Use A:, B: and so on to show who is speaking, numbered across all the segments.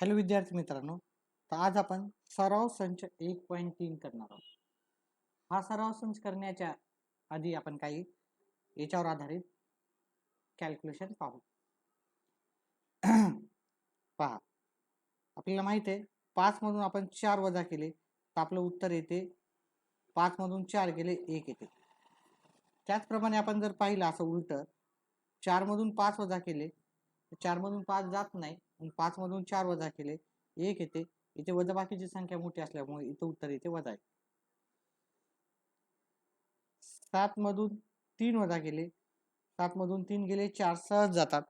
A: Hello विद्यार्थी मित्रांनो तर आज आपण सराव संच एक पॉईंट तीन करणार आहोत. हा सराव संच करण्याच्या आधी आपण काही याच्यावर आधारित कॅल्क्युलेशन पाहू. पहा आपल्याला माहीत आहे पाचमधून आपण चार वजा केले तर आपलं उत्तर येते पाचमधून चार गेले एक येते. त्याचप्रमाणे आपण जर पाहिलं असं उलट चारमधून पाच वजा केले तर चारमधून पाच जात नाही पाच मधून चार वजा केले. एक येते. इथे वजाबाकीची संख्या मोठी असल्यामुळे इथं उत्तर इथे वजा आहे सात मधून तीन वजा केले. सात मधून तीन गेले चार सहज जातात.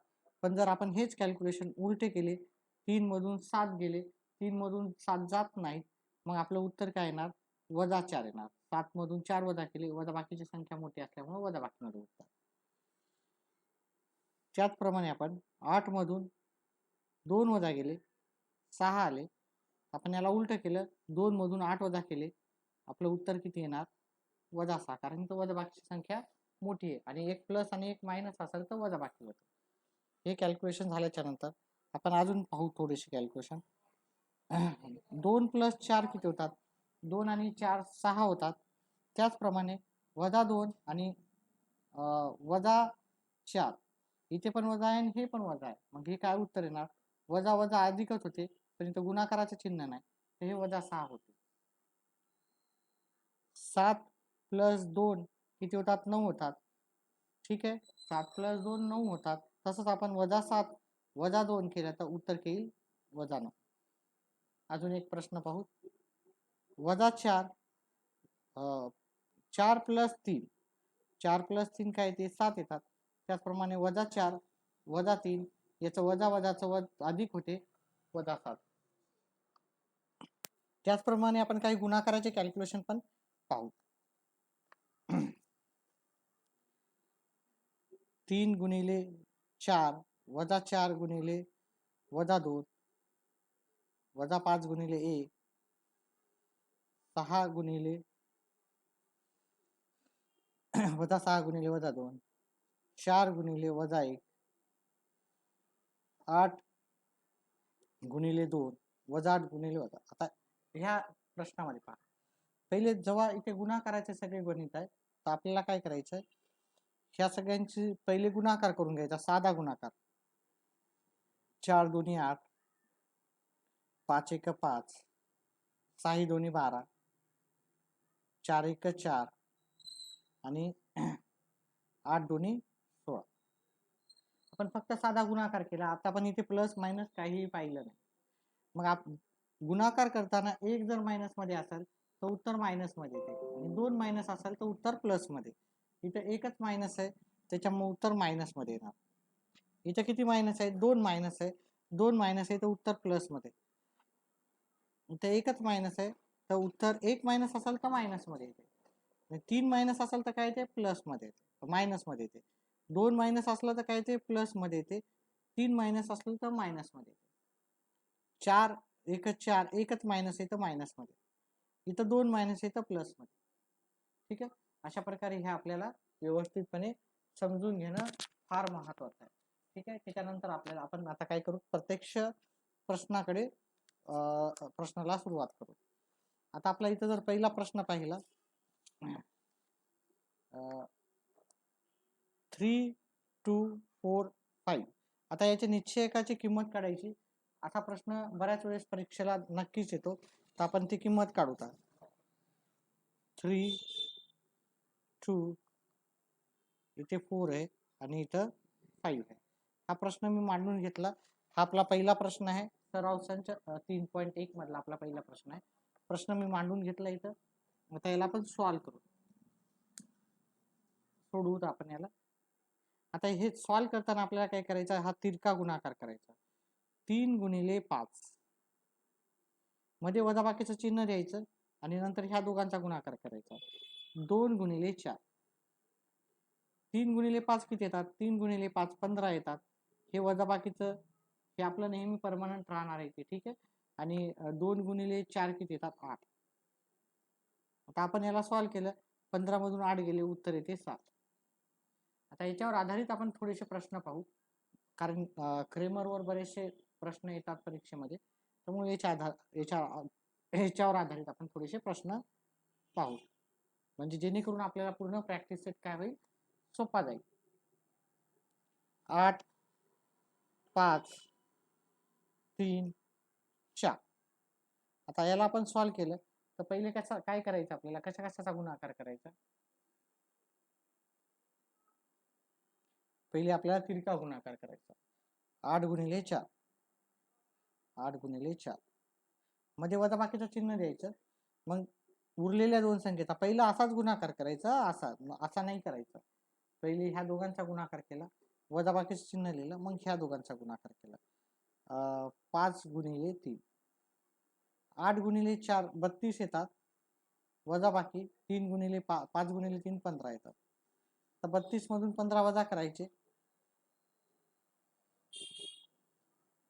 A: पण जर आपण हेच कॅल्क्युलेशन उलटे केले तीन मधून सात गेले तीन मधून सात जात नाहीत मग आपलं उत्तर काय येणार? वजा चार येणार. सात मधून चार वजा केले वजा बाकीची संख्या मोठी असल्यामुळे वजा बाकीमध्ये उत्तर त्याचप्रमाणे आपण आठ मधून दोन वजा गेले सहा आले. आपण याला उलटं केलं दोन मधून आठ वजा केले. आपलं उत्तर किती येणार? वजा सहा. कारण तो वजाबाकीची संख्या मोठी आहे. आणि एक प्लस आणि एक मायनस असेल तर वजाबाकी होतं. हे कॅल्क्युलेशन झाल्याच्यानंतर आपण अजून पाहू थोडेसे कॅल्क्युलेशन दोन प्लस चार किती होतात? दोन आणि चार सहा होतात. त्याचप्रमाणे वजा दोन आणि वजा चार. इथे पण वजा आहे आणि हे पण वजा आहे. मग हे काय उत्तर येणार? वजा वजा अधिकच होते पण इथं चिन्ह नाही. तर हे वजा सहा होते. सात प्लस दोन किती होतात? नऊ होतात. ठीक आहे? सात प्लस दोन नऊ होतात. तसंच आपण वजा सात वजा दोन केलं तर उत्तर येईल? वजा नऊ. अजून एक प्रश्न पाहू. वजा चार अं, चार प्लस तीन. चार प्लस तीन काय ते सात येतात. त्याचप्रमाणे वजा चार वजा तीन याचं वजा वजाचं वज अधिक होते वजा सात त्याचप्रमाणे आपण काही गुणाकाराचे कॅल्क्युलेशन पण पाहू. तीन गुणिले चार वजा चार गुणिले वजा दोन वजा पाच गुणिले एक सहा गुणिले वजा सहा गुणिले वजा दोन चार गुणिले वजा एक आठ गुणिले दोन वजा आठ गुणिले वजा. आता ह्या प्रश्नामध्ये पहा. पहिले जेव्हा इथे गुणाकाराचे सगळे गणित आहे तर आपल्याला काय करायचं आहे ह्या सगळ्यांची पहिले गुणाकार करून घ्यायचा साधा गुणाकार. चार दोन्ही आठ पाच एक पाच सहा दोन्ही बारा चार एक चार आणि आठ दोन्ही आपण फक्त साधा गुणाकार केला. आता पण इथे प्लस मायनस काहीही पाहिलं नाही. मग आप गुणाकार करताना एक जर मायनसमध्ये असेल तर उत्तर मायनसमध्ये येते. आणि दोन मायनस असेल तर उत्तर प्लसमध्ये. इथं एकच मायनस आहे त्याच्यामुळे उत्तर मायनसमध्ये येणार. इथं किती मायनस आहे? दोन मायनस आहे. दोन मायनस आहे तर उत्तर प्लसमध्ये. इथं एकच मायनस आहे तर उत्तर एक मायनस असेल तर मायनसमध्ये येते. तीन मायनस असेल तर काय येते? प्लसमध्ये येते. मायनसमध्ये येते. दोन मायनस असलं तर काय येते प्लसमध्ये येते. तीन मायनस असलं तर मायनसमध्ये येते. चार एकच चार एकच मायनस येतं मायनसमध्ये इथं दोन मायनस येतं प्लसमध्ये ठीक आहे? अशा प्रकारे हे आपल्याला व्यवस्थितपणे समजून घेणं फार महत्वाचं आहे. ठीक आहे? त्याच्यानंतर आपल्याला आपण आता काय करू? प्रत्यक्ष प्रश्नाकडे प्रश्नाला सुरुवात करू. आता आपला इथं जर पहिला प्रश्न पाहिला थ्री टू फोर फाईव्ह आता याच्या निश्चयकाची किंमत काढायची. असा प्रश्न बऱ्याच वेळेस परीक्षेला नक्कीच येतो. तर आपण ती किंमत काढू थ्री टू इथे फोर आहे आणि इथं फाईव्ह आहे. हा प्रश्न मी मांडून घेतला. हा आपला पहिला प्रश्न आहे. सराव संच तीन पॉईंट एक मधला आपला पहिला प्रश्न आहे. प्रश्न मी मांडून घेतला इथं. मग याला आपण सॉल्व करू. सोडवू आपण याला. आता हे सॉल्व करताना आपल्याला काय करायचं? हा तिरका गुणाकार करायचा. तीन गुणिले पाच. मध्ये वजाबाकीचं चिन्ह द्यायचं आणि नंतर ह्या दोघांचा गुणाकार करायचा. दोन गुणिले चार. तीन गुणिले पाच किती येतात? तीन गुणिले पाच पंधरा येतात. हे वजाबाकीचं हे आपलं नेहमी परमनंट राहणार आहे ते ठीक आहे? आणि दोन गुणिले चार किती येतात? आठ. आता आपण याला सॉल्व केलं. पंधरा मधून आठ गेले उत्तर येते सात. आता याच्यावर आधारित आपण थोडेसे प्रश्न पाहू. कारण क्रेमरवर बरेचसे प्रश्न येतात परीक्षेमध्ये. त्यामुळे याच्या आधार याच्या ह्याच्यावर आधारित आपण थोडेसे प्रश्न पाहू. म्हणजे जेणेकरून आपल्याला पूर्ण प्रॅक्टिस सेट काय होईल? सोपा जाईल. आठ पाच तीन चार. आता याला आपण सॉल्व केलं. तर पहिले कसा काय करायचं आपल्याला? कशा कशाचा गुणाकार करायचा? पहिले आपल्याला तिरका गुणाकार करायचा. आठ गुणिले चार. आठ गुणिले चार. मध्ये वजाबाकीचं चिन्ह द्यायचं. मग उरलेल्या दोन संख्येचा पहिला असाच गुणाकार करायचा असा असा नाही करायचा. पहिले ह्या दोघांचा गुणाकार केला वजाबाकीचं चिन्ह लिहिलं मग ह्या दोघांचा गुणाकार केला. पाच गुणिले तीन. आठ गुणिले चार बत्तीस येतात. वजाबाकी तीन गुणिले पा पाच गुणिले तीन पंधरा येतात. तर बत्तीस मधून पंधरा वजा करायचे.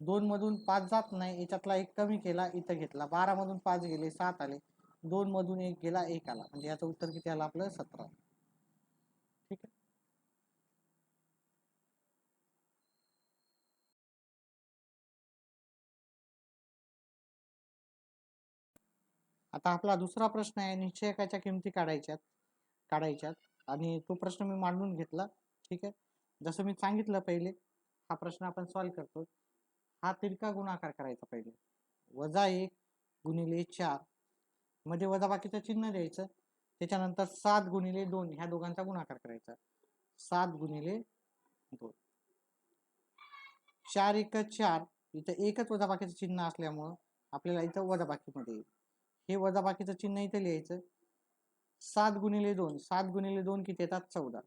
A: दोन मधून पाच जात नाही याच्यातला एक कमी केला इथं घेतला. बारा मधून पाच गेले सात आले. दोन मधून एक गेला एक आला. म्हणजे याचं उत्तर किती आलं आपलं? सतरा. ठीक आहे? आता आपला दुसरा प्रश्न आहे निश्चयकाच्या किमती काढायच्यात काढायच्यात. आणि तो प्रश्न मी मांडून घेतला. ठीक आहे? जसं मी सांगितलं पहिले हा प्रश्न आपण सॉल्व्ह करतो हा तिरका गुणाकार करायचा पहिले. वजा एक गुणिले चार. म्हणजे मध्ये वजाबाकीचं चिन्ह द्यायचं. त्याच्यानंतर सात गुणिले दोन ह्या दोघांचा गुणाकार करायचा. सात गुणिले दोन. चार एक चार इथं एकच वजाबाकीचं चिन्ह असल्यामुळं आपल्याला इथं वजाबाकीमध्ये येईल. हे वजाबाकीचं चिन्ह इथं लिहायचं. सात गुणिले दोन सात गुणिले दोन किती येतात? चौदा.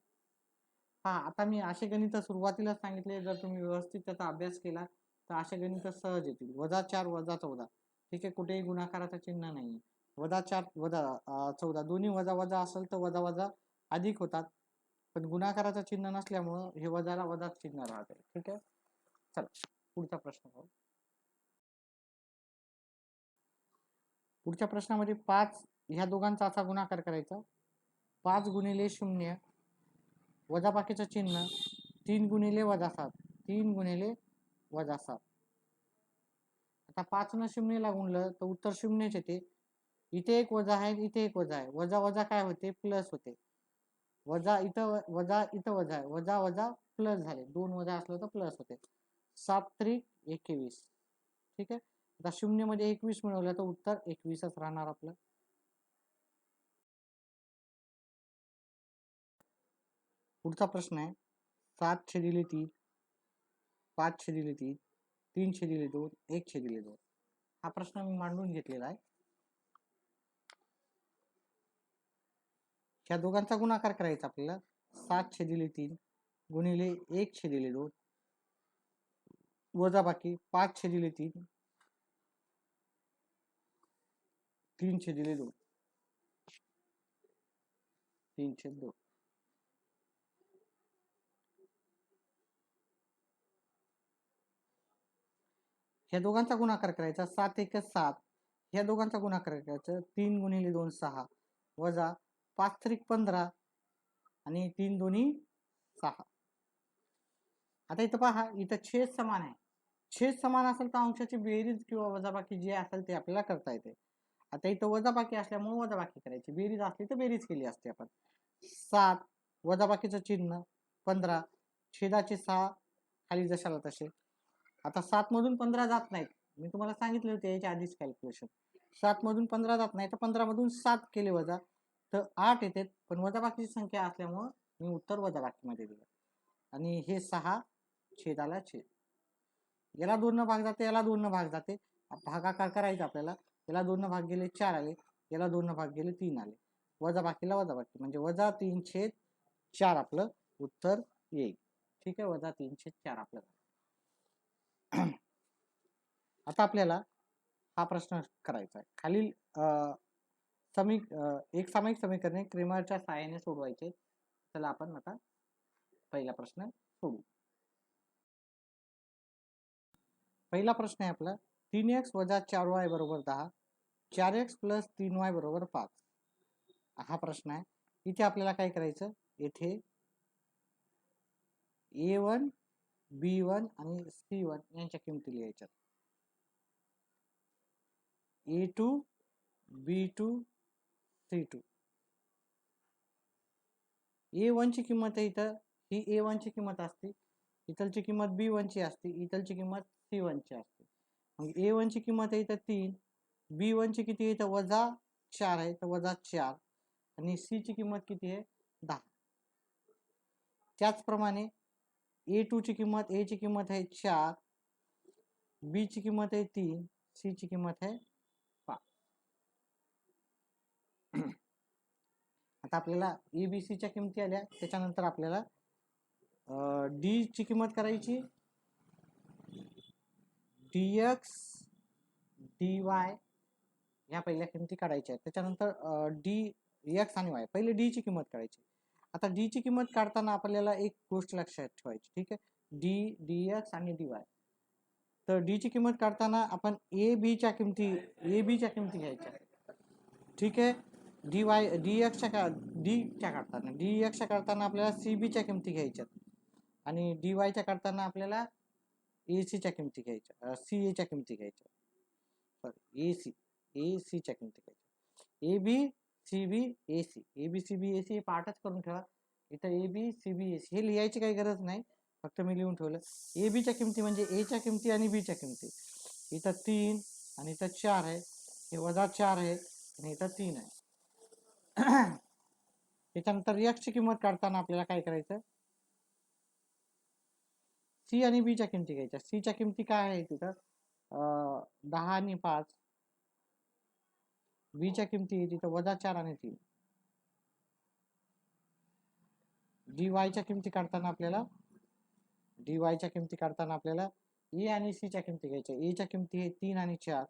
A: हा आता मी असे गणित सुरुवातीला सांगितले जर तुम्ही व्यवस्थित त्याचा अभ्यास केला तर अशा गणित सहज येतील. वजा चार वजा चौदा. ठीक आहे? कुठेही गुणाकाराचं चिन्ह नाही वजा चार वजा चौदा. दोन्ही वजा वजा असेल तर वजा वजा अधिक होतात. पण गुणाकाराचं चिन्ह नसल्यामुळं हे वजाला वजाच चिन्ह राहते. ठीक आहे? चला पुढचा प्रश्न पाहू. पुढच्या प्रश्नामध्ये पाच ह्या दोघांचा असा गुणाकार करायचा. पाच गुणिले शून्य वजाबाकीचं चिन्ह तीन गुणिले वजा सात तीन गुणिले वजा सात. आता पाच न शून्यला गुणलं तर उत्तर शून्यच येते. इथे एक वजा आहे इथे एक वजा आहे. वजा वजा काय होते? प्लस होते. वजा इथं वजा इथं वजा आहे. वजा वजा प्लस झाले. दोन वजा असलं तर प्लस होते. सात त्रिक एकवीस. ठीक आहे? आता शून्यमध्ये एकवीस मिळवलं तर उत्तर एकवीसच राहणार आपलं. पुढचा प्रश्न आहे. सात छेदिले तीन पाच छेदिले तीन तीन छेदिले दोन एक छेदिले दोन हा प्रश्न मी मांडून घेतलेला आहे. ह्या दोघांचा गुणाकार करायचा आपल्याला. सात छेदिले तीन गुणिले एक छेदिले दोन वजाबाकी पाच छेदिले तीन तीन छेदिले दोन तीन छेद दोन ह्या दोघांचा गुणाकार करायचा. सात एक सात. ह्या दोघांचा गुणाकार करायचा. तीन गुणिले दोन सहा. वजा पाच त्रिक पंधरा आणि तीन दोन्ही सहा. आता इथं पहा इथं छेद समान आहे. छेद समान असेल तर अंशाची बेरीज किंवा वजाबाकी जे असेल ते आपल्याला करता येते. आता इथं वजाबाकी असल्यामुळे वजाबाकी करायची. बेरीज असली तर बेरीज केली असते आपण. सात वजाबाकीचं चिन्ह. पंधरा छेदाचे सहा खाली जशाला तसे. आता सात मधून पंधरा जात नाहीत. मी तुम्हाला सांगितले होते याच्या आधीच कॅल्क्युलेशन सात मधून पंधरा जात नाही तर पंधरा मधून सात केले वजा तर आठ येते. पण वजाबाकीची संख्या असल्यामुळं मी उत्तर वजाबाकीमध्ये दिलं. आणि हे सहा छेदाला छेद. याला दोन भाग जाते याला दोन भाग जाते. भागाकार करायचा आपल्याला? याला दोन भाग गेले चार आले याला दोन भाग गेले तीन आले. वजाबाकीला वजाबाकी म्हणजे वजा तीन छेद चार आपलं उत्तर येईल. ठीक आहे? वजा तीन छेद चार आपलं. आता आपल्याला हा प्रश्न करायचा आहे. खालील समी एक सामायिक समीकरणे क्रिमरच्या सहाय्याने सोडवायचे. चला आपण आता पहिला प्रश्न सोडू पहिला प्रश्न आहे आपला तीन एक्स वजा चार वाय बरोबर दहा चार एक्स प्लस तीन वाय बरोबर पाच. हा प्रश्न आहे. इथे आपल्याला काय करायचं? येथे ए वन बी वन आणि सी वन यांच्या किमती लिहायच्या. A two B two C two A वनची किंमत आहे इथं. ही ए वनची किंमत असते. इथलची किंमत बी वनची असते. इथलची किंमत सी वनची असते. मग ए वनची किंमत आहे इथं तीन. बी वनची किती आहे? तर वजा चार आहे. तर वजा चार. आणि सी ची किंमत किती आहे? दहा. त्याचप्रमाणे ए ची किंमत ए ची किंमत आहे चार. बी ची किंमत आहे तीन. सी ची किंमत आहे पाच आता आपल्याला ए बी सीच्या किमती आल्या त्याच्यानंतर आपल्याला डी ची किंमत करायची. डी एक्स डी वाय ह्या पहिल्या किमती काढायच्या आहेत. त्याच्यानंतर डी एक्स आणि वाय पहिले डी ची किंमत काढायची. आता डी ची किंमत काढताना आपल्याला एक गोष्ट लक्षात ठेवायची ठीक आहे? डी डी एक्स आणि डी वाय तर डी ची किंमत काढताना आपण ए बीच्या किमती ए बीच्या किमती घ्यायच्या. ठीक आहे? डी वाय डी एक्सच्या का डीच्या काढताना डी एक्सच्या काढताना आपल्याला सी बीच्या किमती घ्यायच्यात. आणि डी वायच्या काढताना आपल्याला ए सीच्या किमती घ्यायच्या सी एच्या किमती घ्यायच्या. सॉरी ए सी ए सीच्या किमती घ्यायच्या. A B C B A C A B C B A C हे पाठच करून ठेवा. इथं ए B C B A C हे लिहायची काही गरज नाही. फक्त मी लिहून ठेवलं. ए बीच्या किमती म्हणजे एच्या किमती आणि बीच्या किमती. इथं तीन आणि इथं चार आहे. हे वजा चार आहे आणि इथं तीन आहे. त्याच्यानंतर एक्सची किंमत काढताना आपल्याला काय करायचं? सी आणि बीच्या किमती घ्यायच्या. सीच्या किमती काय आहे तिथं? दहा आणि पाच. बीच्या किमती तिथं वजा चार आणि तीन. डी वायच्या किमती काढताना आपल्याला डी वायच्या किमती काढताना आपल्याला ए आणि सीच्या किमती घ्यायच्या. एच्या किमती आहे तीन आणि चार.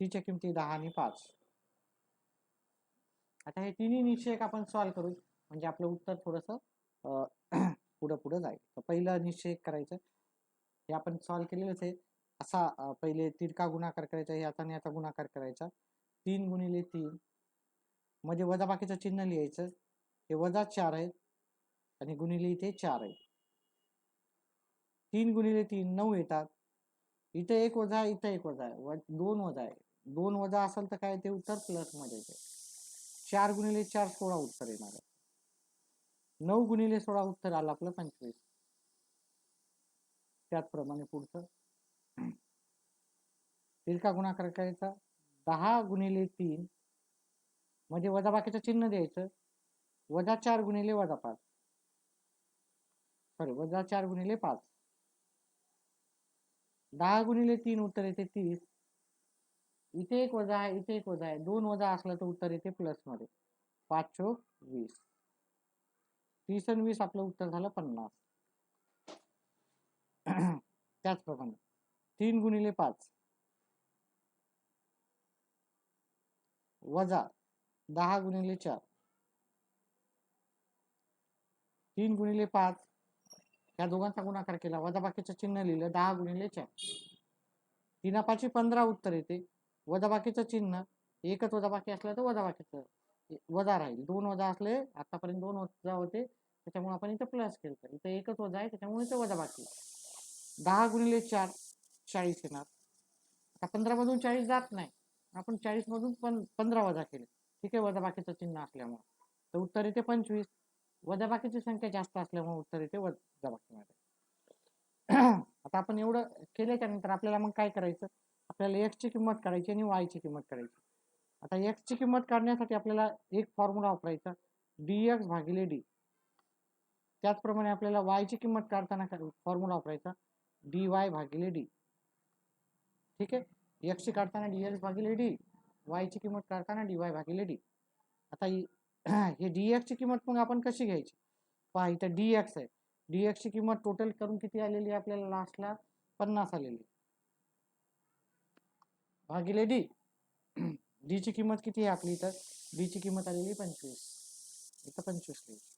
A: सीच्या किमती दहा आणि पाच. आता हे तिन्ही निश्चयक आपण सॉल्व करू. म्हणजे आपलं उत्तर थोडंसं पुढं पुढं जाईल. तर पहिलं निश्चयक करायचं. हे आपण सॉल्व केलेलंच आहे. असा पहिले तिरका गुणाकार करायचा याचा आणि याचा गुणाकार करायचा. तीन गुणिले तीन. मध्ये वजाबाकीचं चिन्ह लिहायचं. हे वजा चार आहेत. आणि गुणिले इथे चार आहेत. तीन गुणिले तीन नऊ येतात. इथं एक वजा आहे इथं एक वजा आहे. दोन वजा आहे. दोन वजा असेल तर काय? ते उत्तर प्लसमध्ये येते चार गुणिले चार सोळा उत्तर येणार आहे. नऊ गुणिले सोळा उत्तर आलं आपलं पंचवीस. त्याचप्रमाणे पुढचं. तिरका गुणाकार करायचा. दहा गुणिले तीन म्हणजे वजाबाकीचं चिन्ह द्यायचं. वजा चार गुणिले वजा पाच. सॉरी वजा चार गुणिले पाच. दहा गुणिले तीन उत्तर येते तीस. इथे एक वजा आहे इथे एक वजा आहे. दोन वजा असला तर उत्तर येते प्लसमध्ये. पाच चोक वीस. तीस आणि वीस आपलं उत्तर झालं पन्नास. त्याचप्रमाणे तीन गुणिले पाच. वजा दहा गुणिले चार. तीन गुणिले पाच. या दोघांचा गुणाकार केला. वजा बाकीचं चिन्ह लिहिलं. दहा गुणिले चार. तीन पाचशे पंधरा उत्तर येते. वजाबाकीचं चिन्ह एकच वजाबाकी असलं तर वजाबाकीचं. वजा राहील. दोन वजा असले आतापर्यंत दोन वजा होते त्याच्यामुळे आपण इथं प्लस केलं तर इथं एकच वजा आहे त्याच्यामुळे इथं वजाबाकी दहा गुणिले चार चाळीस येणार. आता पंधरा मधून चाळीस जात नाही. आपण चाळीस मधून पण पंधरा वजा केले. ठीक आहे वजाबाकीचं चिन्ह असल्यामुळे. तर उत्तर येते पंचवीस. वजाबाकीची संख्या जास्त असल्यामुळे उत्तर येते वजाबाकीमध्ये. आता आपण एवढं केल्याच्यानंतर आपल्याला मग काय करायचं? आपल्याला एक्सची ची किंमत काढायची आणि वायची ची किंमत काढायची आता एक्सची ची किंमत काढण्यासाठी आपल्याला एक फॉर्म्युला वापरायचा dx भागिले डी त्याचप्रमाणे आपल्याला वायची ची किंमत काढताना फॉर्म्युला वापरायचा डी वाय भागिले डी ठीक आहे? एक्सची ची काढताना एक्स भागिले डी वायची ची किंमत काढताना dy भागिले डी आता हे डी ची किंमत मग आपण कशी घ्यायची? पहा इथं dx आहे. डी ची किंमत टोटल करून किती आलेली आहे आपल्याला? लास्टला पन्नास आलेली भागिले डी. डी ची किंमत किती आहे आपली इथं? डी ची किंमत आलेली पंचवीस. इथं पंचवीस लिहिली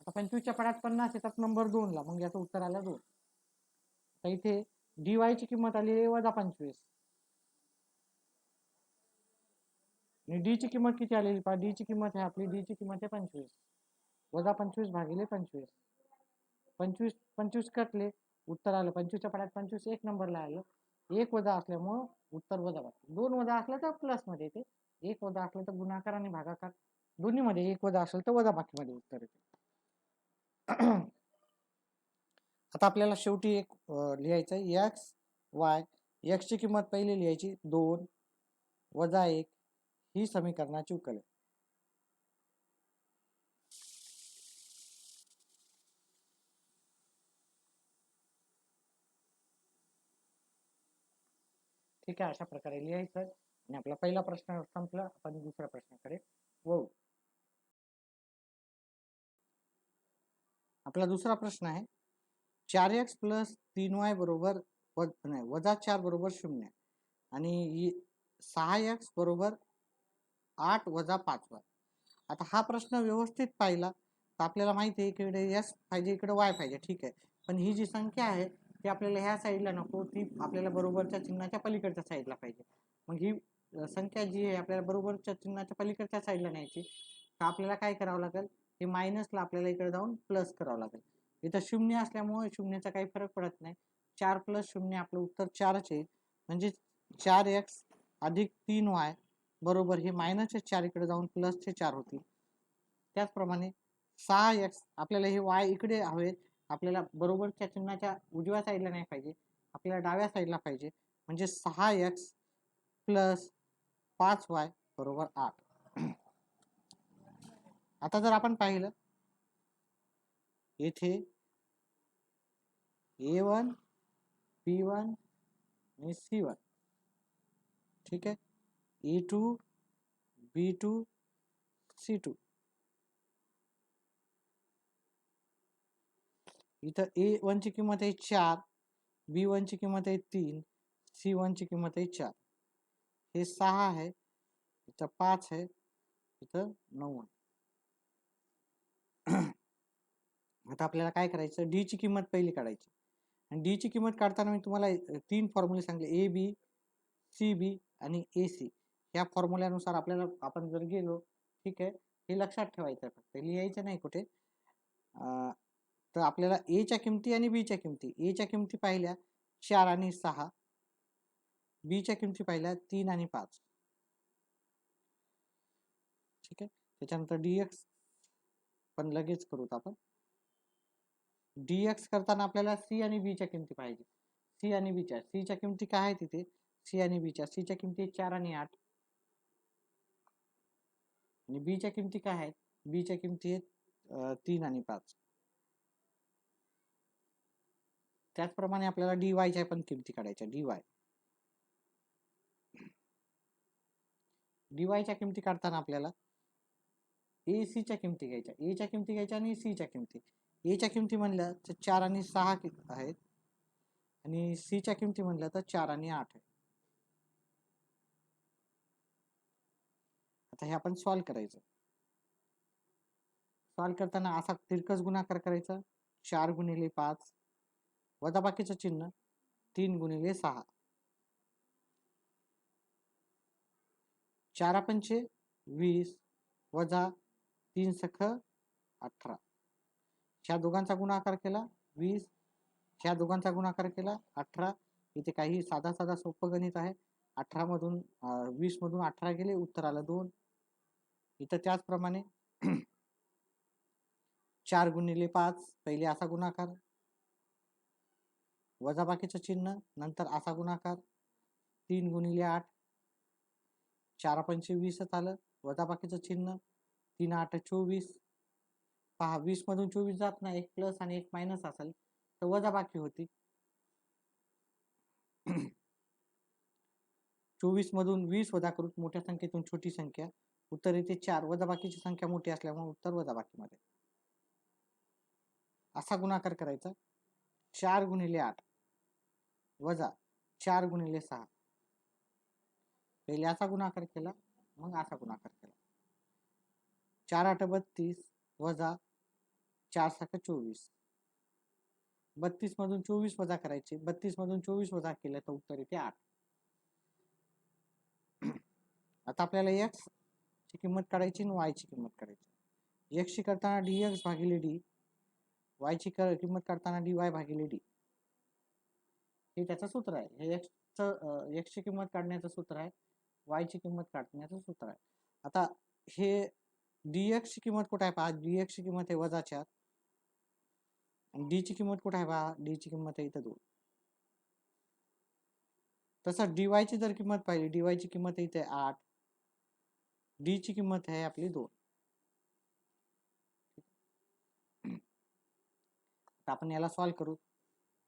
A: आता पंचवीसच्या पडात पन्नास येतात नंबर दोनला मग याचं उत्तर आलं दोन. आता इथे डी वाय ची किंमत आलेली आहे वजा पंचवीस. आणि डी ची किंमत किती आलेली? पहा डी ची किंमत आहे आपली डी ची किंमत आहे पंचवीस. वजा पंचवीस भागिले पंचवीस. पंचवीस पंचवीस कटले. उत्तर आलं. पंचवीसच्या पडात पंचवीस एक नंबरला आलं. एक वजा असल्यामुळं उत्तर वजा वाटतं. दोन वजा असलं तर प्लसमध्ये येते. एक वजा असलं तर गुणाकार आणि भागाकार. दोन्हीमध्ये एक वजा असेल तर वजाबाकीमध्ये उत्तर येते. आता आपल्याला शेवटी एक लिहायचं आहे. एक्स वाय एक्सची किंमत पहिली लिहायची दोन वजा एक ही समीकरणाची उकल आहे. ठीक आहे अशा प्रकारे लिहायचं आणि आपला पहिला प्रश्न संपला आपण दुसऱ्या प्रश्नाकडे वळू आपला दुसरा प्रश्न आहे चार एक्स प्लस तीन वाय बरोबर व नाही वजा चार बरोबर शून्य. आणि सहा एक्स बरोबर आठ वजा पाच वाय आता हा प्रश्न व्यवस्थित पाहिला तर आपल्याला माहिती आहे इकडे एस पाहिजे इकडे वाय पाहिजे ठीक आहे. पण ही जी संख्या आहे ती आपल्याला ह्या साईडला नको ती आपल्याला बरोबरच्या चिन्हाच्या पलीकडच्या साईडला पाहिजे. मग ही संख्या जी आहे आपल्याला बरोबरच्या चिन्हाच्या पलीकडच्या साईडला न्यायची. तर आपल्याला काय करावं लागेल? हे मायनसला आपल्याला इकडे जाऊन प्लस करावं लागेल. इथं शून्य असल्यामुळे शून्याचा काही फरक पडत नाही. चार प्लस शून्य आपलं उत्तर चारच येईल म्हणजे चार एक्स अधिक तीन वाय बरोबर हे मायनसचे चार इकडे जाऊन प्लसचे चार होतील. त्याचप्रमाणे सहा एक्स आपल्याला हे वाय इकडे हवेत आपल्याला बरोबरच्या चिन्हाच्या उजव्या साईडला नाही पाहिजे. आपल्याला डाव्या साईडला पाहिजे. म्हणजे सहा एक्स प्लस पाच वाय बरोबर आठ. आता जर आपण पाहिलं येथे ए वन बी वन आणि सी वन ठीक आहे? A two B two C two इथं ए वनची किंमत आहे चार बी वनची किंमत आहे तीन सी वनची किंमत आहे चार. हे सहा आहे इथं पाच आहे इथं नऊ आहे. आता आपल्याला काय करायचं? डी ची किंमत पहिली काढायची. आणि डी ची किंमत काढताना मी तुम्हाला तीन फॉर्म्युले सांगले. ए बी सी बी आणि ए सी. ह्या फॉर्म्युल्यानुसार आपल्याला आपण जर गेलो ठीक आहे हे लक्षात ठेवायचं आहे फक्त. लिहायचं नाही कुठे. तर आपल्याला ए च्या किमती आणि बी च्या किमती. ए च्या किमती पाहिल्या चार आणि सहा. बी च्या किमती पाहिल्या तीन आणि पाच. ठीक आहे? त्याच्यानंतर डी एक्स पण लगेच करूत आपण. डी एक्स करताना आपल्याला सी आणि बी च्या किमती पाहिजे. सी आणि बीच्या सीच्या सी च्या किमती काय आहे तिथे? सी आणि बीच्या सीच्या सी च्या किमती चार आणि आठ. आणि बी च्या किमती काय आहेत? बी च्या किमती आहेत तीन आणि पाच. त्याचप्रमाणे आपल्याला डी वायच्या पण किमती काढायच्या. डी वाय डी वायच्या किमती काढताना आपल्याला ए सी च्या किमती घ्यायच्या. ए च्या किमती घ्यायच्या आणि सी च्या किमती. ए च्या किमती म्हणल्या तर चार आणि सहा आहेत. आणि सी च्या किमती म्हणल्या तर चार आणि आठ आहे आता हे आपण सॉल्व करायचं. सॉल्व करताना असा तिरकस गुणाकार करायचा. चार गुणिले पाच. वजाबाकीचं चिन्ह. तीन गुणिले सहा. चारा पंचे वीस वजा तीन सख अठरा. ह्या दोघांचा गुणाकार केला वीस. ह्या दोघांचा गुणाकार केला अठरा. इथे काही साधा साधा सोपं गणित आहे. अठरा मधून वीस मधून अठरा गेले उत्तर आलं दोन. इथं त्याचप्रमाणे चार गुणिले पाच पहिले असा गुणाकार. वजाबाकीचं चिन्ह नंतर असा गुणाकार तीन गुणिले आठ. चार पंचे वीसच आलं वजाबाकीचं चिन्ह तीन आठ चोवीस. पहा वीसमधून चोवीस जात ना एक प्लस आणि एक मायनस असेल तर वजाबाकी होती. चोवीस मधून वीस वजा करून मोठ्या संख्येतून छोटी संख्या. उत्तर येते चार वजाबाकीची संख्या मोठी असल्यामुळे उत्तर वजाबाकीमध्ये. असा गुणाकार करायचा. चार गुणिले आठ. वजा चार गुणिले सहा. पहिले असा गुणाकार केला मग असा गुणाकार केला. चार आठ बत्तीस वजा चार सहा चोवीस. बत्तीस मधून चोवीस वजा करायचे बत्तीस मधून चोवीस वजा केलं तर उत्तर येते आठ. आता आपल्याला एक्स ची किंमत काढायची आणि वाय ची किंमत काढायची. एक्स ची करताना डी एक्स भागिले डी वाय ची किंमत काढताना डी वाय भागिले डी हे त्याचं सूत्र आहे. हे एक्सचं एक्सची किंमत काढण्याचं सूत्र आहे. वायची किंमत काढण्याचं सूत्र आहे. आता हे डी ची किंमत कुठे आहे पहा? डी एक्सची किंमत आहे वजा चार डी ची किंमत कुठे आहे पहा? डी ची किंमत आहे इथं दोन. तसं डी ची जर किंमत पाहिली डी ची किंमत इथे आठ. डी ची किंमत आहे आपली दोन. आपण याला सॉल्व्ह करू.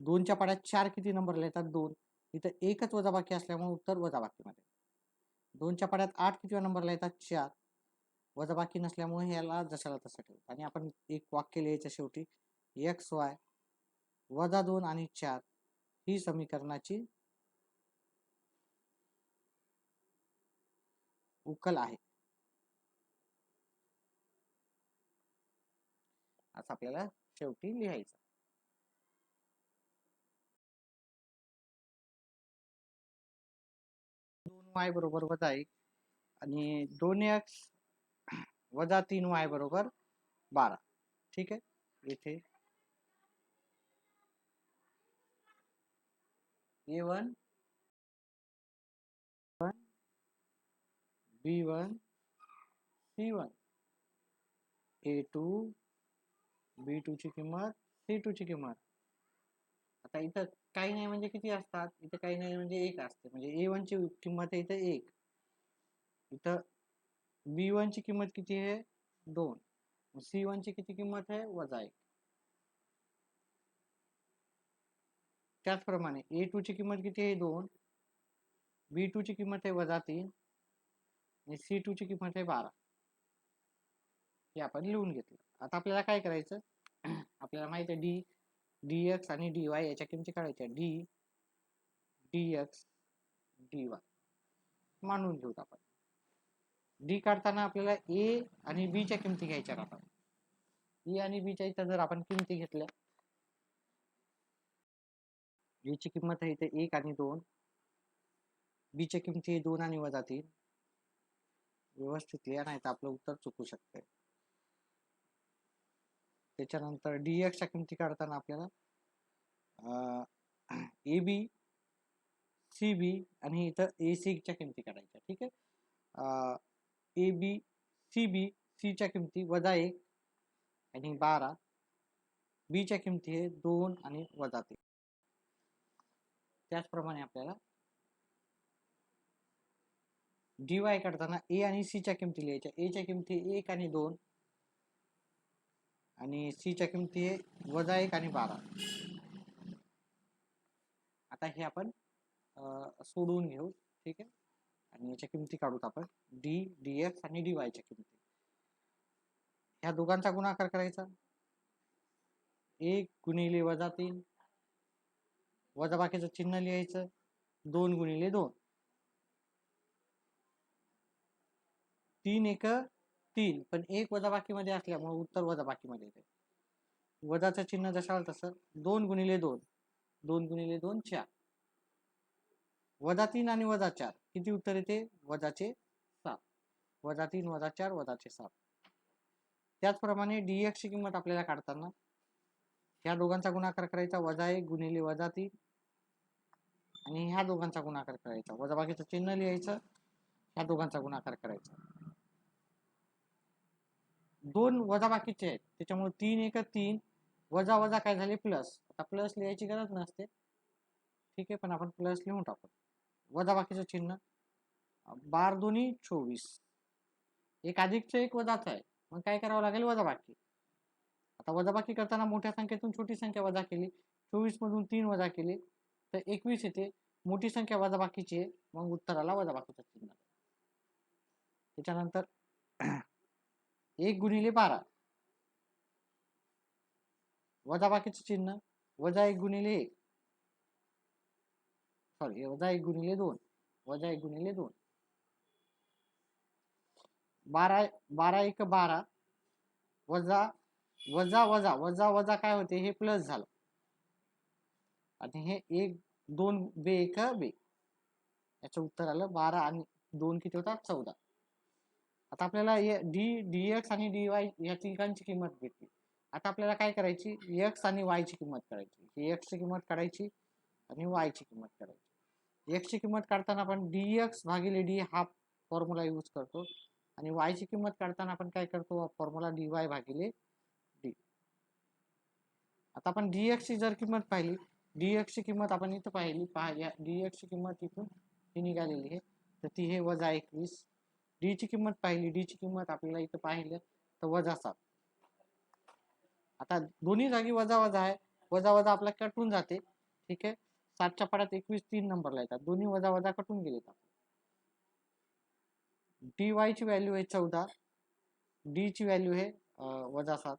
A: दोनच्या पाड्यात चार किती नंबरला येतात दोन. इथं एकच वजाबाकी असल्यामुळे उत्तर वजाबाकीमध्ये. दोनच्या पाड्यात आठ किती नंबरला येतात चार. वजाबाकी नसल्यामुळे ह्याला जशाला तसं ठेवू आणि आपण एक वाक्य लिहायचं शेवटी एक्स वाय वजा दोन आणि चार ही समीकरणाची उकल आहे. असं आपल्याला शेवटी लिहायचं. वाय बरोबर वजा एक. आणि दोन एक्स वजा तीन वाय बरोबर बारा. ठीक आहे? इथे. A one B one C one A two B two ची किंमत सी टू ची किंमत. आता इथं काही नाही म्हणजे किती असतात? इथं काही नाही म्हणजे एक असते. म्हणजे ए वन ची किंमत आहे इथं एक. इथं बी वन ची किंमत किती आहे? दोन. सी वन ची किती किंमत आहे? वजा एक. त्याचप्रमाणे ए टू ची किंमत किती आहे? दोन. बी टू ची किंमत आहे वजा तीन. आणि सी टू ची किंमत आहे बारा. हे आपण लिहून घेतलं. आता आपल्याला काय करायचं? आपल्याला माहिती आहे डी डी एक्स आणि डी वाय याच्या किमती काढायच्या D D X D Y मानून घेऊत आपण. डी काढताना आपल्याला ए आणि बी च्या किमती घ्यायच्या राहतात ए आणि बी च्या इथं जर आपण किमती घेतल्या ए ची किंमत आहे इथे एक आणि दोन. बी च्या किमती दोन आणि वजा तीन. व्यवस्थित लिहा नाही तर आपलं उत्तर चुकू शकते त्याच्यानंतर डी च्या किमती काढताना आपल्याला ए बी सी बी आणि इथं ए च्या किमती काढायच्या ठीक आहे? ए बी सी बी सीच्या किमती वजा एक आणि बारा. बीच्या किमती हे दोन आणि वजा तीन. त्याचप्रमाणे आपल्याला डी वाय काढताना ए आणि सीच्या किमती लिहायच्या. एच्या किमती एक आणि दोन आणि सीच्या किमती आहे वजा एक आणि बारा. आता हे आपण सोडवून घेऊ ठीक आहे? आणि याच्या किमती काढूत आपण. डी डी एक्स आणि डी वायच्या किमती. ह्या दोघांचा गुणाकार करायचा. एक गुणिले वजा तीन. वजा बाकीचं चिन्ह लिहायचं. दोन गुणिले दोन. तीन एक तीन पण एक वजाबाकीमध्ये असल्यामुळे उत्तर वजाबाकीमध्ये येते. वजाचं चिन्ह जशाल तसं दोन गुणिले दोन दोन गुणिले दोन चार. वजा तीन आणि वजा चार किती उत्तर येते? वजाचे सात. वजा तीन वजा चार वजाचे सात. त्याचप्रमाणे डीएक्सची ची किंमत आपल्याला काढताना ह्या दोघांचा गुणाकार करायचा वजा एक गुणिले वजा तीन आणि ह्या दोघांचा गुणाकार करायचा. वजाबाकीचं चिन्ह लिहायचं ह्या दोघांचा गुणाकार करायचा. दोन वजा बाकीचे आहेत. त्याच्यामुळे तीन एक तीन वजा वजा काय झाले प्लस आता प्लस लिहायची गरज नसते. ठीक आहे पण आपण प्लस लिहून टाकू. वजा बाकीचं चिन्ह. बार दोन्ही चोवीस. एक अधिकचं एक वजाच आहे. मग काय करावं लागेल? वजा बाकी आता वजाबाकी करताना मोठ्या संख्येतून छोटी संख्या वजा केली. चोवीस मधून तीन वजा केली. तर एकवीस येते. मोठी संख्या वजाबाकीची आहे. मग उत्तराला वजाबाकीचं चिन्ह. त्याच्यानंतर एक गुणिले बारा. वजा बाकीचे चिन्ह? वजा एक गुणिले एक. सॉरी वजा एक गुणिले दोन. वजा एक गुणिले दोन. बारा बारा एक बारा. वजा वजा वजा. वजा वजा काय होते? हे प्लस झालं. आणि हे एक दोन बे एक बे. याचं उत्तर आलं बारा आणि दोन किती होतात चौदा. आता आपल्याला डी डी एक्स आणि डी वाय या तिघांची किंमत घेतली आता आपल्याला काय करायची? एक्स आणि वायची किंमत करायची. ही एक्सची किंमत काढायची आणि वायची किंमत काढायची. एक्सची किंमत काढताना आपण dx भागिले डी हा फॉर्म्युला यूज करतो आणि वायची किंमत काढताना आपण काय करतो? फॉर्म्युला वाय भागिले डी आता आपण डी एक्सची जर किंमत पाहिली डी एक्सची किंमत आपण इथं पाहिली पहा या डी एक्सची किंमत इथून ही निघालेली आहे. तर ती हे वजा एकवीस. डी ची किंमत पाहिली डी ची किंमत आपल्याला इथं पाहिलं तर वजा सात. आता दोन्ही जागी वजा वजा आहे. वजा वजा आपला कटून जाते. ठीक आहे? सातच्या पाड्यात एकवीस तीन नंबरला येतात. दोन्ही वजा वजा कटून गेले डी वाय ची व्हॅल्यू आहे चौदा. डी ची व्हॅल्यू आहे वजा सात.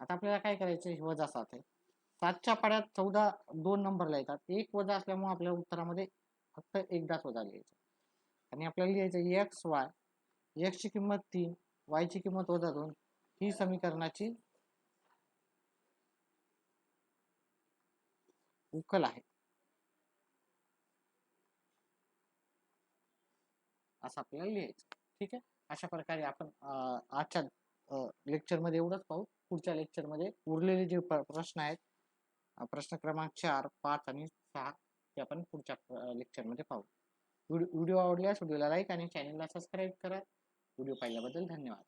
A: आता आपल्याला काय करायचं आहे वजा सात आहे. सातच्या पाड्यात चौदा दोन नंबरला येतात. एक वजा असल्यामुळे आपल्या उत्तरामध्ये फक्त एकदाच वजा लिहायचं. आणि आपल्याला लिहायचं एक्स वाय एक्सची किंमत तीन वाय ची किंमत वजा दोन. ही समीकरणाची उकल आहे. असं आपल्याला लिहायचं ठीक आहे? अशा प्रकारे आपण आजच्या लेक्चरमध्ये एवढंच पाहू. पुढच्या लेक्चरमध्ये उरलेले जे प्रश्न आहेत प्रश्न क्रमांक चार पाच आणि सहा ते आपण पुढच्या लेक्चरमध्ये पाहू. व्हिडिओ आवडल्यास व्हिडिओला लाईक आणि चॅनलला सबस्क्राईब करा. व्हिडिओ पाहिल्याबद्दल धन्यवाद.